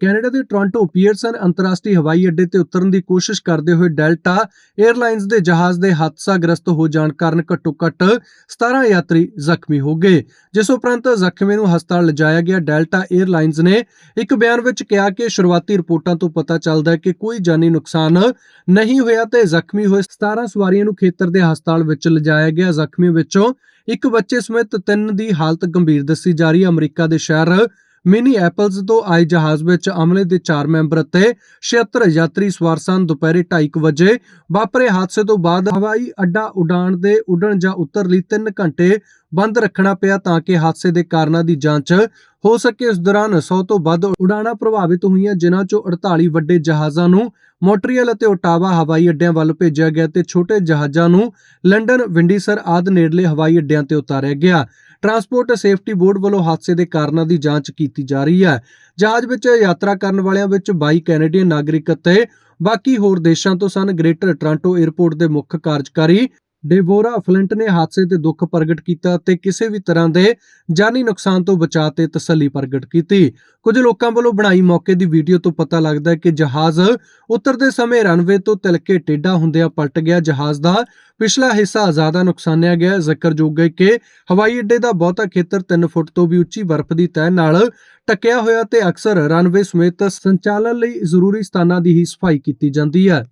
Canada ਦੇ Toronto Pearson ਅੰਤਰਰਾਸ਼ਟਰੀ ਹਵਾਈ ਅੱਡੇ ਤੇ ਉਤਰਨ ਦੀ ਕੋਸ਼ਿਸ਼ ਕਰਦੇ ਹੋਏ ਡੈਲਟਾ 에ਅਰਲਾਈਨਸ ਦੇ ਜਹਾਜ਼ ਦੇ ਹਾਦਸਾਗ੍ਰਸਤ ਹੋ ਜਾਣ ਕਾਰਨ ਘੱਟੋ-ਘੱਟ 17 ਯਾਤਰੀ ਜ਼ਖਮੀ ਹੋ ਗਏ। ਜਿਸ ਉਪਰੰਤ ਜ਼ਖਮੀਆਂ ਨੂੰ ਹਸਪਤਾਲ ਲਿਜਾਇਆ ਗਿਆ। ਡੈਲਟਾ 에ਅਰਲਾਈਨਸ ਨੇ ਇੱਕ ਬਿਆਨ ਵਿੱਚ ਕਿਹਾ ਕਿ ਸ਼ੁਰੂਆਤੀ ਰਿਪੋਰਟਾਂ ਤੋਂ ਪਤਾ ਚੱਲਦਾ ਹੈ ਕਿ ਕੋਈ ਜਾਨੀ ਨੁਕਸਾਨ ਨਹੀਂ ਹੋਇਆ ਤੇ ਜ਼ਖਮੀ ਹੋਏ 17 ਸਵਾਰੀਆਂ ਨੂੰ ਖੇਤਰ ਦੇ ਹਸਪਤਾਲ ਵਿੱਚ ਲਿਜਾਇਆ ਗਿਆ। ਜ਼ਖਮੀਆਂ ਵਿੱਚੋਂ ਇੱਕ ਬੱਚੇ ਸਮੇਤ ਤਿੰਨ ਦੀ ਹਾਲਤ ਗੰਭੀਰ ਦੱਸੀ ਜਾ ਰਹੀ ਹੈ। ਅਮਰੀਕਾ ਦੇ ਸ਼ਹਿਰ ਮਿਨੀ ਐਪਲਸ ਤੋਂ ਆਏ ਜਹਾਜ਼ ਵਿੱਚ ਅਮਲੇ ਦੇ 4 ਮੈਂਬਰ ਅਤੇ 76 ਯਾਤਰੀ ਸਵਾਰ ਸਨ। ਦੁਪਹਿਰੇ 2:30 ਵਜੇ ਵਾਪਰੇ ਹਾਦਸੇ ਤੋਂ ਬਾਅਦ ਹਵਾਈ ਅੱਡਾ ਉਡਾਣ ਦੇ ਉੱਡਣ ਜਾਂ ਉਤਰ ਲਈ 3 ਘੰਟੇ ਬੰਦ ਰੱਖਣਾ ਪਿਆ ਤਾਂ ਕਿ ਹਾਦਸੇ ਦੇ ਕਾਰਨਾਂ ਦੀ ਜਾਂਚ ਹੋ ਸਕੇ। ਇਸ ਦੌਰਾਨ 100 ਤੋਂ ਵੱਧ ਉਡਾਣਾਂ ਪ੍ਰਭਾਵਿਤ ਹੋਈਆਂ, ਜਿਨ੍ਹਾਂ ਚੋਂ 48 ਵੱਡੇ ਜਹਾਜ਼ਾਂ ਨੂੰ ਮੌਂਟਰੀਅਲ ਅਤੇ ਓਟਾਵਾ ਹਵਾਈ ਅੱਡਿਆਂ ਵੱਲ ਭੇਜਿਆ ਗਿਆ ਤੇ ਛੋਟੇ ਜਹਾਜ਼ਾਂ ਨੂੰ ਲੰਡਨ, ਵਿੰਡੀਸਰ ਆਦਿ ਨੇੜਲੇ ਹਵਾਈ ਅੱਡਿਆਂ ਤੇ ਉਤਾਰਿਆ ਗਿਆ। ਟਰਾਂਸਪੋਰਟ ਸੇਫਟੀ ਬੋਰਡ ਵੱਲੋਂ ਹਾਦਸੇ ਦੇ ਕਾਰਨਾਂ ਦੀ ਜਾਂਚ ਕੀਤੀ ਜਾ ਰਹੀ ਹੈ। ਜਹਾਜ਼ ਵਿੱਚ ਯਾਤਰਾ ਕਰਨ ਵਾਲਿਆਂ ਵਿੱਚ 22 ਕੈਨੇਡੀਅਨ ਨਾਗਰਿਕ ਅਤੇ ਬਾਕੀ ਹੋਰ ਦੇਸ਼ਾਂ ਤੋਂ ਸਨ। ਗ੍ਰੇਟਰ ਟੋਰਾਂਟੋ 에ਅਰਪੋਰਟ ਦੇ ਮੁੱਖ ਕਾਰਜਕਾਰੀ ਡੇਬੋਰਾ ਫਲਿੰਟ ਨੇ ਹਾਦਸੇ ਤੇ ਦੁੱਖ ਪ੍ਰਗਟ ਕੀਤਾ ਅਤੇ ਕਿਸੇ ਵੀ ਤਰ੍ਹਾਂ ਦੇ ਜਾਨੀ ਨੁਕਸਾਨ ਤੋਂ ਬਚਾਅ ਤੇ ਤਸੱਲੀ ਪ੍ਰਗਟ ਕੀਤੀ। ਕੁਝ ਲੋਕਾਂ ਵੱਲੋਂ ਬਣਾਈ ਮੌਕੇ ਦੀ ਵੀਡੀਓ ਤੋਂ ਪਤਾ ਲੱਗਦਾ ਹੈ ਕਿ ਜਹਾਜ਼ ਉਤਰਦੇ ਸਮੇਂ ਰਨਵੇ ਤੋਂ ਤਿਲਕੇ ਟੇਢਾ ਹੁੰਦਿਆਂ ਪਲਟ ਗਿਆ। ਜਹਾਜ਼ ਦਾ ਪਿਛਲਾ ਹਿੱਸਾ ਜ਼ਿਆਦਾ ਨੁਕਸਾਨਿਆ ਗਿਆ। ਜ਼ਿਕਰਯੋਗ ਹੈ ਕਿ ਹਵਾਈ ਅੱਡੇ ਦਾ ਬਹੁਤਾ ਖੇਤਰ 3 ਫੁੱਟ ਤੋਂ ਵੀ ਉੱਚੀ ਬਰਫ਼ ਦੀ ਤਹਿ ਨਾਲ ਟਕਿਆ ਹੋਇਆ ਤੇ ਅਕਸਰ ਰਨਵੇ ਸਮੇਤ ਸੰਚਾਲਨ ਲਈ ਜ਼ਰੂਰੀ ਸਥਾਨਾਂ ਦੀ ਹੀ ਸਫ਼ਾਈ ਕੀਤੀ ਜਾਂਦੀ ਹੈ।